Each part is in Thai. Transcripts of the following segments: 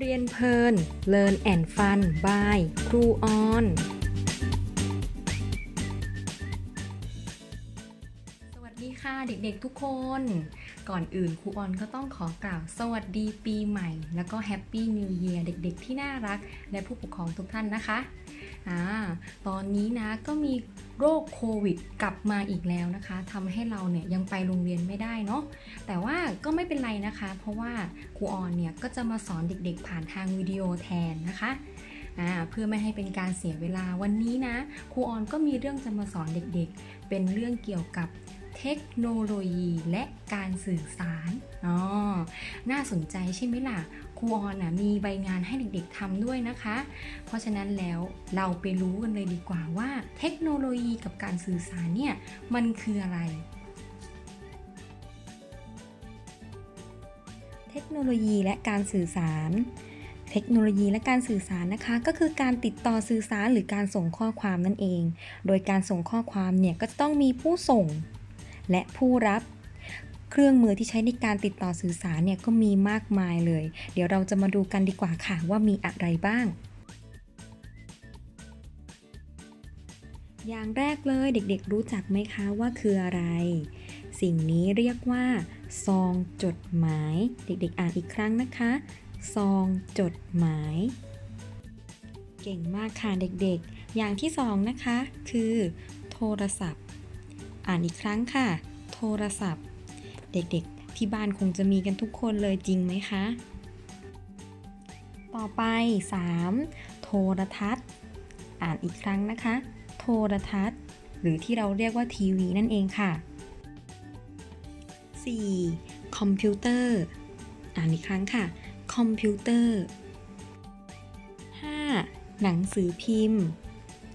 เรียนเพลิน Learn and Fun by ครูออนสวัสดีค่ะเด็กๆทุกคน ก่อนอื่นครูออนก็ต้องขอกล่าวสวัสดีปีใหม่ แล้วก็แฮปปี้นิวเ a ียร์เด็กๆ ที่น่ารัก และผู้ปกครองทุกท่านนะคะอ่าตอนนี้นะก็มีโรคโควิดกลับมาอีกแล้วนะคะทำให้เราเนี่ยยังไปโรงเรียนไม่ได้เนาะแต่ว่าก็ไม่เป็นไรนะคะ เพราะว่าครูออนเนี่ยก็จะมาสอนเด็กๆ ผ่านทางวิดีโอแทนนะคะเพื่อไม่ให้เป็นการเสียเวลาวันนี้นะครูออนก็มีเรื่องจะมาสอนเด็กๆ เป็นเรื่องเกี่ยวกับ เทคโนโลยีและการสื่อสารอ๋อน่าสนใจใช่ไหมล่ะ ครูออนนะมีใบงานให้เด็กๆทำด้วยนะคะ เพราะฉะนั้นแล้วเราไปรู้กันเลยดีกว่าว่า เทคโนโลยีกับการสื่อสารเนี่ยมันคืออะไรเทคโนโลยีและการสื่อสาร เทคโนโลยีและการสื่อสารนะคะ ก็คือการติดต่อสื่อสารหรือการส่งข้อความนั่นเอง โดยการส่งข้อความเนี่ยก็จะต้องมีผู้ส่ง และผู้รับ เครื่องมือที่ใช้ในการติดต่อสื่อสารเนี่ยก็มีมากมายเลย เดี๋ยวเราจะมาดูกันดีกว่าค่ะว่ามีอะไรบ้าง อย่างแรกเลยเด็กๆ รู้จักไหมคะว่าคืออะไร สิ่งนี้เรียกว่า ซองจดหมาย เด็กๆ อ่านอีกครั้งนะคะ ซองจดหมายเก่งมากค่ะเด็กๆ อย่างที่สองนะคะ คือ โทรศัพท์ อ่านอีกครั้งค่ะ โทรศัพท์ เด็กๆ ที่บ้านคงจะมีกันทุกคนเลยจริงไหมคะ ต่อไป 3. โทรทัศน์ อ่านอีกครั้งนะคะ โทรทัศน์ หรือที่เราเรียกว่าทีวีนั่นเองค่ะ 4. คอมพิวเตอร์ อ่านอีกครั้งค่ะ คอมพิวเตอร์ 5. หนังสือพิมพ์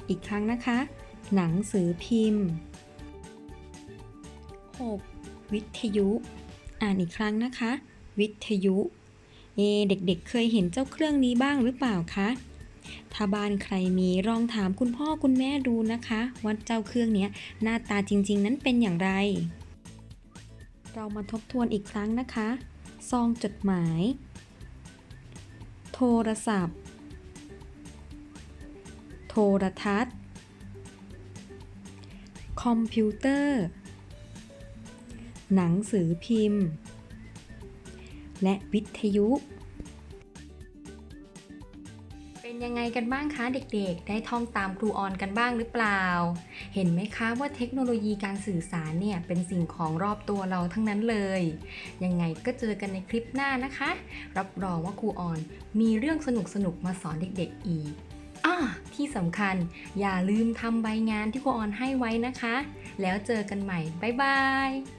อีกครั้งนะคะ หนังสือพิมพ์ 6. วิทยุ อ่านอีกครั้งนะคะ วิทยุ เอเด็กๆเคยเห็นเจ้าเครื่องนี้บ้างหรือเปล่าคะถ้าบ้านใครมีลองถามคุณพ่อคุณแม่ดูนะคะว่าเจ้าเครื่องนี้หน้าตาจริง ๆ นั้นเป็นอย่างไร เรามาทบทวนอีกครั้งนะคะ ซองจดหมาย โทรศัพท์ โทรทัศน์ คอมพิวเตอร์ หนังสือพิมพ์ และวิทยุ เป็นยังไงกันบ้างคะเด็กๆ ได้ท่องตามครูออนกันบ้างหรือเปล่า เห็นไหมคะว่าเทคโนโลยีการสื่อสารเนี่ยเป็นสิ่งของรอบตัวเราทั้งนั้นเลย ยังไงก็เจอกันในคลิปหน้านะคะ รับรองว่าครูออนมีเรื่องสนุกๆมาสอนเด็กๆอีกอ่าที่สำคัญอย่าลืมทำใบงานที่ครูออนให้ไว้นะคะ แล้วเจอกันใหม่ บ๊ายบาย